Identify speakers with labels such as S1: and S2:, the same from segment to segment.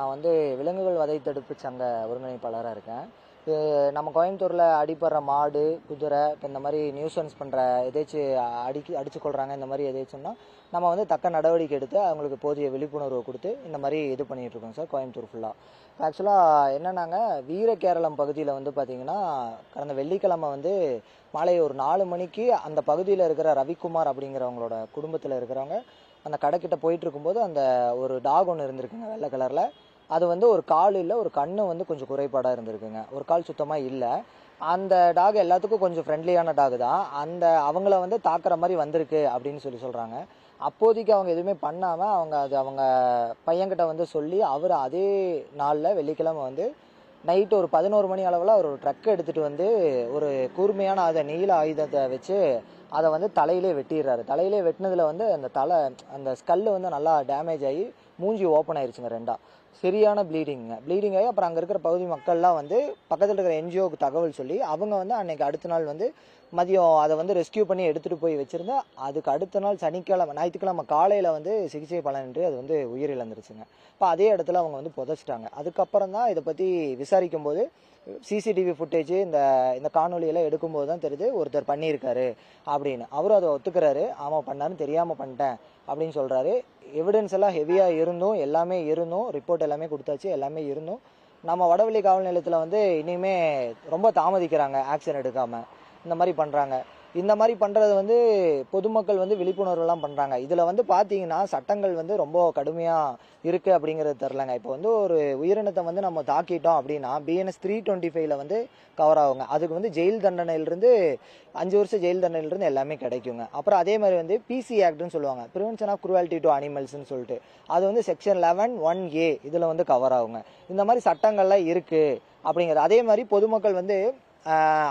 S1: நான் வந்து விலங்குகள் வதை தடுப்பு சங்க ஒருங்கிணைப்பாளராக இருக்கேன். இது நம்ம கோயம்புத்தூரில் அடிப்படுற மாடு குதிரை இப்போ இந்த மாதிரி நியூசன்ஸ் பண்ணுற எதாச்சும் அடிக்கி அடித்து கொள்கிறாங்க இந்த மாதிரி எதாச்சும்னா நம்ம வந்து தக்க நடவடிக்கை எடுத்து அவங்களுக்கு போதிய விழிப்புணர்வு கொடுத்து இந்த மாதிரி இது பண்ணிகிட்ருக்கோம் சார் கோயம்புத்தூர் ஃபுல்லாக ஆக்சுவலாக என்னன்னாங்க வீரகேரளம் பகுதியில் வந்து பார்த்தீங்கன்னா கடந்த வெள்ளிக்கிழமை வந்து மாலை ஒரு நாலு மணிக்கு அந்த பகுதியில் இருக்கிற ரவிக்குமார் அப்படிங்கிறவங்களோட குடும்பத்தில் இருக்கிறவங்க அந்த கடைக்கிட்ட போயிட்டு இருக்கும்போது அந்த ஒரு டாக் ஒன்று இருந்திருக்குங்க வெள்ளை கலரில். அது வந்து ஒரு கால் இல்லை ஒரு கண்ணு வந்து கொஞ்சம் குறைபாடாக இருந்திருக்குங்க. ஒரு கால் சுத்தமாக இல்லை. அந்த டாக் எல்லாத்துக்கும் கொஞ்சம் ஃப்ரெண்ட்லியான டாக் தான். அந்த அவங்கள வந்து தாக்குற மாதிரி வந்திருக்கு அப்படின்னு சொல்லி சொல்கிறாங்க அப்போதைக்கு அவங்க எதுவுமே பண்ணாமல் அவங்க அது அவங்க பையன்கிட்ட வந்து சொல்லி அவர் அதே நாளில் வெள்ளிக்கிழமை வந்து நைட்டு ஒரு பதினோரு மணி அளவில் ஒரு ட்ரக் எடுத்துகிட்டு வந்து ஒரு கூர்மையான அதை நீல ஆயுதத்தை வச்சு அதை வந்து தலையிலே வெட்டிடுறாரு. தலையிலே வெட்டினதில் வந்து அந்த தலை அந்த ஸ்கல்லு வந்து நல்லா டேமேஜ் ஆகி மூஞ்சி ஓப்பன் ஆயிருச்சுங்க ரெண்டா. சரியான ப்ளீடிங்க ப்ளீடிங் ஆகி அப்புறம் அங்கே இருக்கிற பகுதி மக்கள்லாம் வந்து பக்கத்தில் இருக்கிற என்ஜிஓக்கு தகவல் சொல்லி அவங்க வந்து அன்னைக்கு அடுத்த நாள் வந்து மதியம் அதை வந்து ரெஸ்கியூ பண்ணி எடுத்துகிட்டு போய் வச்சுருந்தா அதுக்கு அடுத்த நாள் சனிக்கிழமை ஞாயிற்றுக்கிழமை காலையில் வந்து சிகிச்சை பலனின்றி அது வந்து உயிரிழந்துருச்சுங்க. இப்போ அதே இடத்துல அவங்க வந்து புதைச்சிட்டாங்க. அதுக்கப்புறம் தான் இதை பற்றி விசாரிக்கும் போது சிசிடிவி ஃபுட்டேஜ் இந்த இந்த காணொலியெல்லாம் எடுக்கும்போது தான் தெரியுது ஒருத்தர் பண்ணியிருக்காரு அப்படின்னு. அவரும் அதை ஒத்துக்கிறாரு. ஆமாம் பண்ணாருன்னு தெரியாமல் பண்ணிட்டேன் அப்படின்னு சொல்கிறாரு எவிடன்ஸ் எல்லாம் ஹெவியாக இருந்தும் எல்லாமே இருந்தும் ரிப்போர்ட் எல்லாமே கொடுத்தாச்சு எல்லாமே இருந்தும். நம்ம வடவள்ளி காவல் நிலையத்தில் வந்து இனிமே ரொம்ப தாமதிக்கிறாங்க ஆக்ஷன் எடுக்காமல் இந்த மாதிரி பண்ணுறாங்க இந்த மாதிரி பண்ணுறது வந்து பொதுமக்கள் வந்து விழிப்புணர்வுலாம் பண்ணுறாங்க இதில் வந்து பார்த்தீங்கன்னா சட்டங்கள் வந்து ரொம்ப கடுமையாக இருக்குது அப்படிங்கிறது தெரிலங்க இப்போ வந்து ஒரு உயிரினத்தை வந்து நம்ம தாக்கிட்டோம் அப்படின்னா பிஎன்எஸ் த்ரீ டுவெண்ட்டி ஃபைவ்ல வந்து கவர் ஆகுங்க. அதுக்கு வந்து ஜெயில் தண்டனையிலிருந்து அஞ்சு வருஷம் ஜெயில் தண்டனையிலிருந்து எல்லாமே கிடைக்குங்க. அப்புறம் அதே மாதிரி வந்து பிசி ஆக்ட்னு சொல்லுவாங்க. ப்ரிவென்ஷன் ஆஃப் குருவாலிட்டி டு அனிமல்ஸ்னு சொல்லிட்டு. அது வந்து செக்ஷன் லெவன் ஒன் ஏ இதில் வந்து கவர் ஆகுங்க. இந்த மாதிரி சட்டங்கள்லாம் இருக்குது அப்படிங்கிறது. அதே மாதிரி பொதுமக்கள் வந்து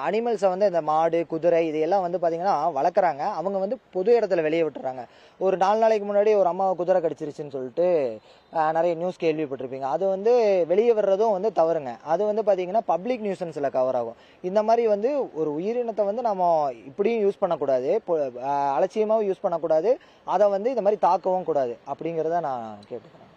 S1: அனிமல்ஸை வந்து இந்த மாடு குதிரை இதையெல்லாம் வந்து பார்த்தீங்கன்னா வளர்க்குறாங்க. அவங்க வந்து பொது இடத்துல வெளியே விட்டுறாங்க. ஒரு நாலு நாளைக்கு முன்னாடி ஒரு அம்மாவை குதிரை கடிச்சிருச்சுன்னு சொல்லிட்டு நிறைய நியூஸ் கேள்விப்பட்டிருப்பீங்க. அது வந்து வெளியே வர்றதும் வந்து தவறுங்க. அது வந்து பார்த்தீங்கன்னா பப்ளிக் நியூசன்ஸில் கவர் ஆகும். இந்த மாதிரி வந்து ஒரு உயிரினத்தை வந்து நம்ம இப்படியும் யூஸ் பண்ணக்கூடாது. அலட்சியமாகவும் யூஸ் பண்ணக்கூடாது. அதை வந்து இந்த மாதிரி தாக்கவும் கூடாது. அப்படிங்கிறத நான் கேட்டுக்கிறேன்.